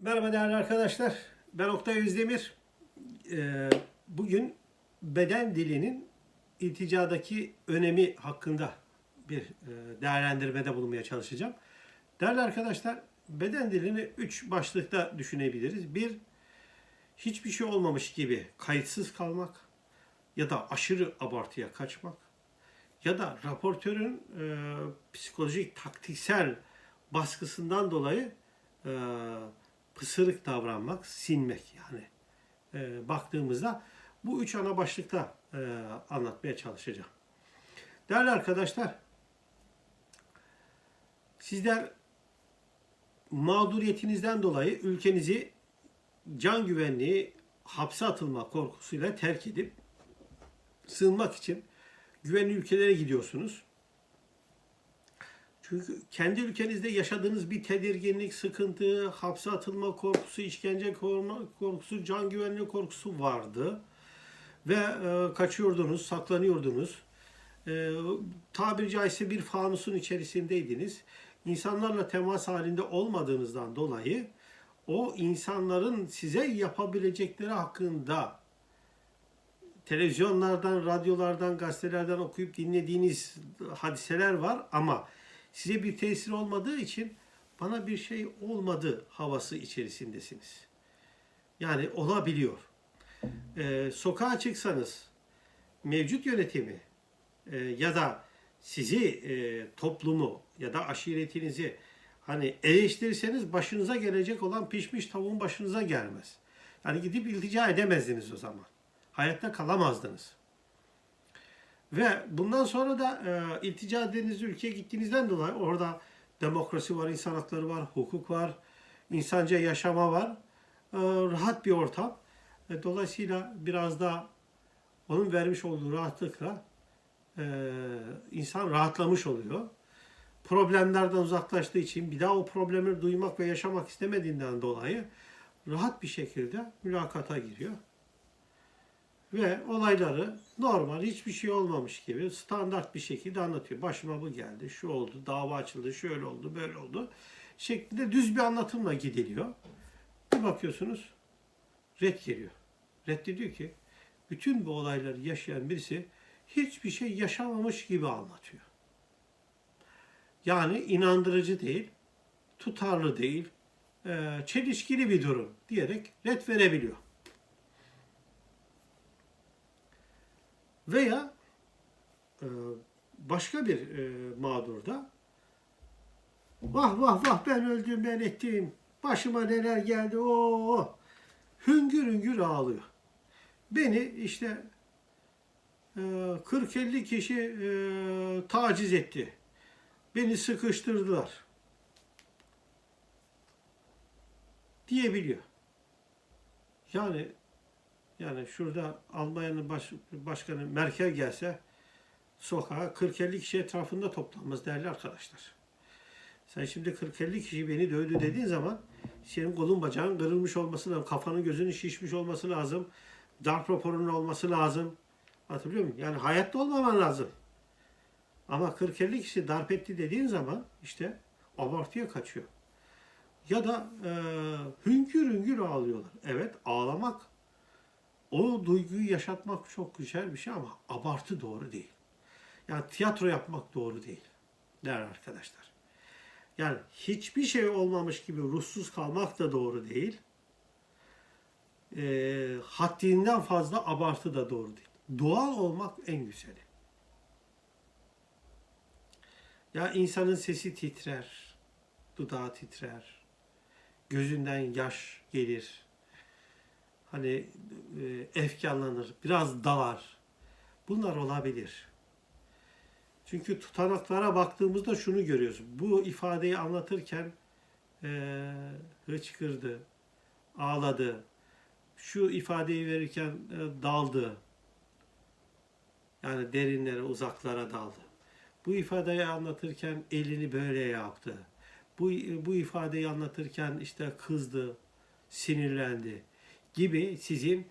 Merhaba değerli arkadaşlar. Ben Oktay Özdemir. Ee, bugün beden dilinin ilticadaki önemi hakkında bir e, değerlendirmede bulunmaya çalışacağım. Değerli arkadaşlar, beden dilini üç başlıkta düşünebiliriz. Bir, hiçbir şey olmamış gibi kayıtsız kalmak ya da aşırı abartıya kaçmak ya da raportörün e, psikolojik taktiksel baskısından dolayı e, pısırık davranmak, sinmek yani. E, baktığımızda bu üç ana başlıkta e, anlatmaya çalışacağım. Değerli arkadaşlar, sizler mağduriyetinizden dolayı ülkenizi can güvenliği hapse atılma korkusuyla terk edip sığınmak için güvenli ülkelere gidiyorsunuz. Çünkü kendi ülkenizde yaşadığınız bir tedirginlik, sıkıntı, hapse atılma korkusu, işkence korkusu, can güvenliği korkusu vardı. Ve e, kaçıyordunuz, saklanıyordunuz. E, tabiri caizse bir fanusun içerisindeydiniz. İnsanlarla temas halinde olmadığınızdan dolayı o insanların size yapabilecekleri hakkında televizyonlardan, radyolardan, gazetelerden okuyup dinlediğiniz hadiseler var ama size bir tesir olmadığı için bana bir şey olmadı havası içerisindesiniz. Yani olabiliyor. Ee, sokağa çıksanız mevcut yönetimi e, ya da sizi e, toplumu ya da aşiretinizi hani eleştirirseniz başınıza gelecek olan pişmiş tavuğun başınıza gelmez. Yani gidip iltica edemezdiniz o zaman. Hayatta kalamazdınız. Ve bundan sonra da e, iltica ettiğiniz ülkeye gittiğinizden dolayı orada demokrasi var, insan hakları var, hukuk var, insanca yaşama var. E, rahat bir ortam. E, dolayısıyla biraz da onun vermiş olduğu rahatlıkla e, insan rahatlamış oluyor. Problemlerden uzaklaştığı için bir daha o problemleri duymak ve yaşamak istemediğinden dolayı rahat bir şekilde mülakata giriyor ve olayları normal hiçbir şey olmamış gibi standart bir şekilde anlatıyor. Başıma bu geldi, şu oldu, dava açıldı, şöyle oldu, böyle oldu şeklinde düz bir anlatımla gidiliyor. Bir bakıyorsunuz red geliyor. Red diyor ki bütün bu olayları yaşayan birisi hiçbir şey yaşamamış gibi anlatıyor. Yani inandırıcı değil, tutarlı değil, çelişkili bir durum diyerek red verebiliyor. Veya e, başka bir e, mağdurda vah vah vah ben öldüm ben ettim başıma neler geldi o hüngür hüngür ağlıyor. Beni işte 40-50 kişi e, taciz etti. Beni sıkıştırdılar. Diyebiliyor. Yani yani şurada Almanya'nın baş, başkanı Merkel gelse sokağa 40-50 kişi etrafında toplanmaz değerli arkadaşlar. Sen şimdi 40-50 kişi beni dövdü dediğin zaman senin kolun bacağın kırılmış olması lazım. Kafanın gözünün şişmiş olması lazım. Darp raporunun olması lazım. Hatırlıyor musun? Yani hayatta olmaman lazım. Ama 40-50 kişi darp etti dediğin zaman işte abartıya kaçıyor. Ya da e, hüngür hüngür ağlıyorlar. Evet ağlamak o duyguyu yaşatmak çok güzel bir şey ama abartı doğru değil. Yani tiyatro yapmak doğru değil. Değerli arkadaşlar. Yani hiçbir şey olmamış gibi ruhsuz kalmak da doğru değil. E, haddinden fazla abartı da doğru değil. Doğal olmak en güzeli. Ya insanın sesi titrer, dudağı titrer, gözünden yaş gelir, hani e, efkarlanır, biraz dalar. Bunlar olabilir. Çünkü tutanaklara baktığımızda şunu görüyoruz. Bu ifadeyi anlatırken e, hıçkırdı, ağladı. Şu ifadeyi verirken e, daldı. Yani derinlere, uzaklara daldı. Bu ifadeyi anlatırken elini böyle yaptı. Bu, bu ifadeyi anlatırken işte kızdı, sinirlendi gibi sizin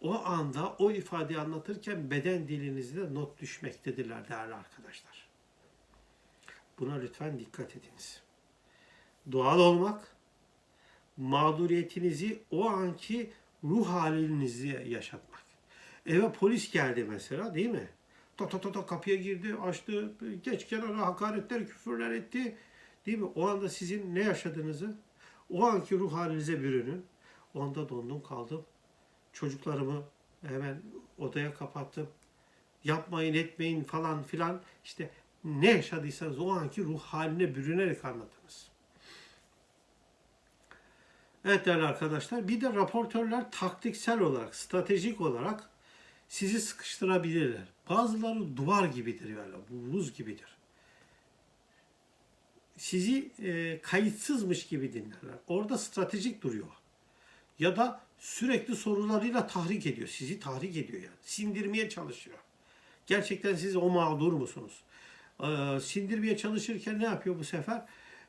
o anda o ifadeyi anlatırken beden dilinizde not düşmektedirler değerli arkadaşlar. Buna lütfen dikkat ediniz. Doğal olmak, mağduriyetinizi o anki ruh halinizi yaşatmak. Eve polis geldi mesela değil mi? Ta ta ta ta kapıya girdi, açtı, geç kenara hakaretler, küfürler etti. Değil mi? O anda sizin ne yaşadığınızı, o anki ruh halinize bürünün. O anda dondum kaldım. Çocuklarımı hemen odaya kapattım. Yapmayın etmeyin falan filan. İşte ne yaşadıysanız o anki ruh haline bürünerek anlatınız. Evet değerli arkadaşlar bir de raportörler taktiksel olarak, stratejik olarak sizi sıkıştırabilirler. Bazıları duvar gibidir yani, buz gibidir. Sizi e, kayıtsızmış gibi dinlerler. Orada stratejik duruyor. Ya da sürekli sorularıyla tahrik ediyor. Sizi tahrik ediyor yani. Sindirmeye çalışıyor. Gerçekten siz o mağdur musunuz? Ee, sindirmeye çalışırken ne yapıyor bu sefer?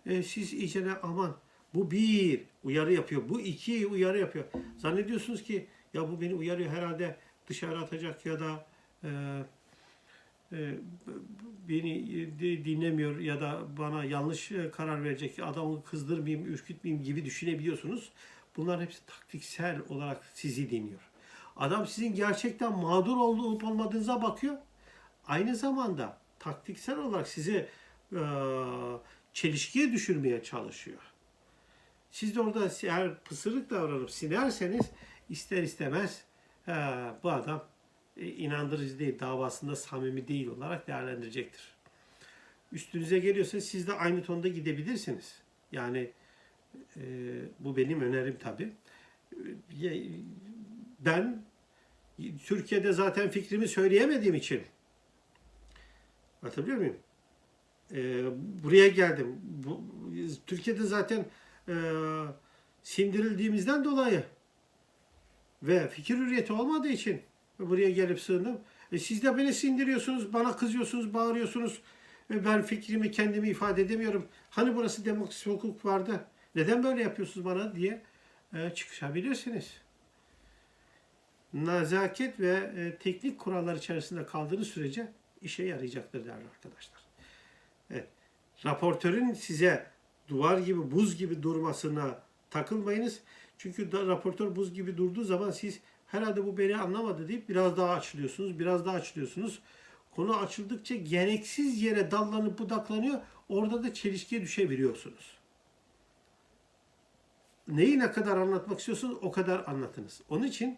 Ee, siz iyicene aman bu bir uyarı yapıyor. Bu iki uyarı yapıyor. Zannediyorsunuz ki ya bu beni uyarıyor herhalde dışarı atacak ya da e, e, beni e, dinlemiyor ya da bana yanlış e, karar verecek adamı kızdırmayayım, ürkütmeyeyim gibi düşünebiliyorsunuz. Bunlar hepsi taktiksel olarak sizi dinliyor. Adam sizin gerçekten mağdur olup olmadığınıza bakıyor. Aynı zamanda taktiksel olarak sizi e, çelişkiye düşürmeye çalışıyor. Siz de orada eğer pısırık davranıp sinerseniz ister istemez "Ha, bu adam e, inandırıcı değil, davasında samimi değil olarak değerlendirecektir. Üstünüze geliyorsa siz de aynı tonda gidebilirsiniz. Yani e, bu benim önerim tabii. E, Ben Türkiye'de zaten fikrimi söyleyemediğim için Hatırlıyor muyum? Ee, buraya geldim. Türkiye'de zaten e, sindirildiğimizden dolayı ve fikir hürriyeti olmadığı için buraya gelip sığındım. E, siz de beni sindiriyorsunuz, bana kızıyorsunuz, bağırıyorsunuz. E, ben fikrimi kendimi ifade edemiyorum. Hani burası demokrasi hukuk vardı. Neden böyle yapıyorsunuz bana diye e, çıkışabilirsiniz. Nazaket ve e, teknik kurallar içerisinde kaldığınız sürece işe yarayacaktır değerli arkadaşlar. Evet. Raportörün size duvar gibi, buz gibi durmasına takılmayınız. Çünkü da, raportör buz gibi durduğu zaman siz herhalde bu beni anlamadı deyip biraz daha açılıyorsunuz, biraz daha açılıyorsunuz. Konu açıldıkça gereksiz yere dallanıp budaklanıyor. Orada da çelişkiye düşebiliyorsunuz. Neyi ne kadar anlatmak istiyorsunuz o kadar anlatınız. Onun için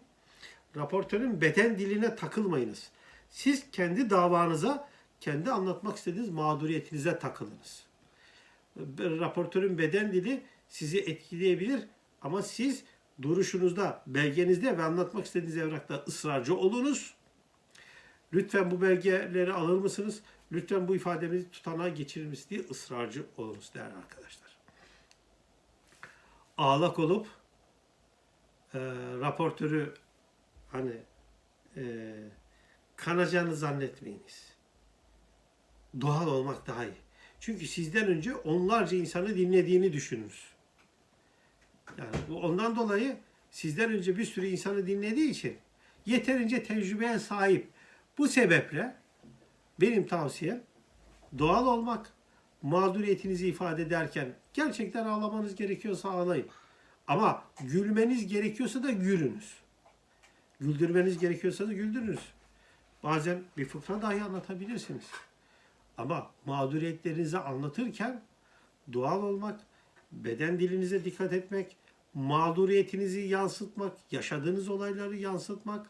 raportörün beden diline takılmayınız. Siz kendi davanıza, kendi anlatmak istediğiniz mağduriyetinize takılınız. Raportörün beden dili sizi etkileyebilir ama siz duruşunuzda, belgenizde ve anlatmak istediğiniz evrakta ısrarcı olunuz. Lütfen bu belgeleri alır mısınız? Lütfen bu ifademizi tutanağa geçirir misiniz diye ısrarcı olunuz değerli arkadaşlar. Ağlak olup e, raportörü hani e, kanacağını zannetmeyiniz. Doğal olmak daha iyi. Çünkü sizden önce onlarca insanı dinlediğini düşününüz. Yani ondan dolayı sizden önce bir sürü insanı dinlediği için yeterince tecrübeye sahip. Bu sebeple benim tavsiyem doğal olmak, mağduriyetinizi ifade ederken gerçekten ağlamanız gerekiyorsa ağlayın. Ama gülmeniz gerekiyorsa da gülünüz. Güldürmeniz gerekiyorsa da güldürünüz. Bazen bir fıkra dahi anlatabilirsiniz. Ama mağduriyetlerinizi anlatırken doğal olmak, beden dilinize dikkat etmek, mağduriyetinizi yansıtmak, yaşadığınız olayları yansıtmak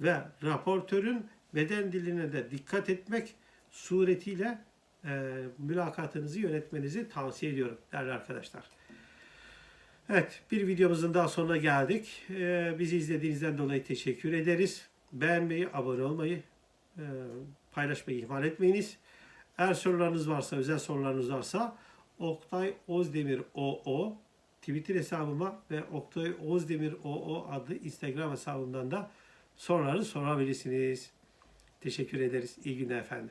ve raportörün beden diline de dikkat etmek suretiyle e, mülakatınızı yönetmenizi tavsiye ediyorum değerli arkadaşlar. Evet bir videomuzun daha sonuna geldik. E, bizi izlediğinizden dolayı teşekkür ederiz. Beğenmeyi, abone olmayı, e, paylaşmayı ihmal etmeyiniz. Eğer sorularınız varsa, özel sorularınız varsa Oktay Ozdemir OO Twitter hesabıma ve Oktay Ozdemir OO adlı Instagram hesabımdan da soruları sorabilirsiniz. Teşekkür ederiz. İyi günler efendim.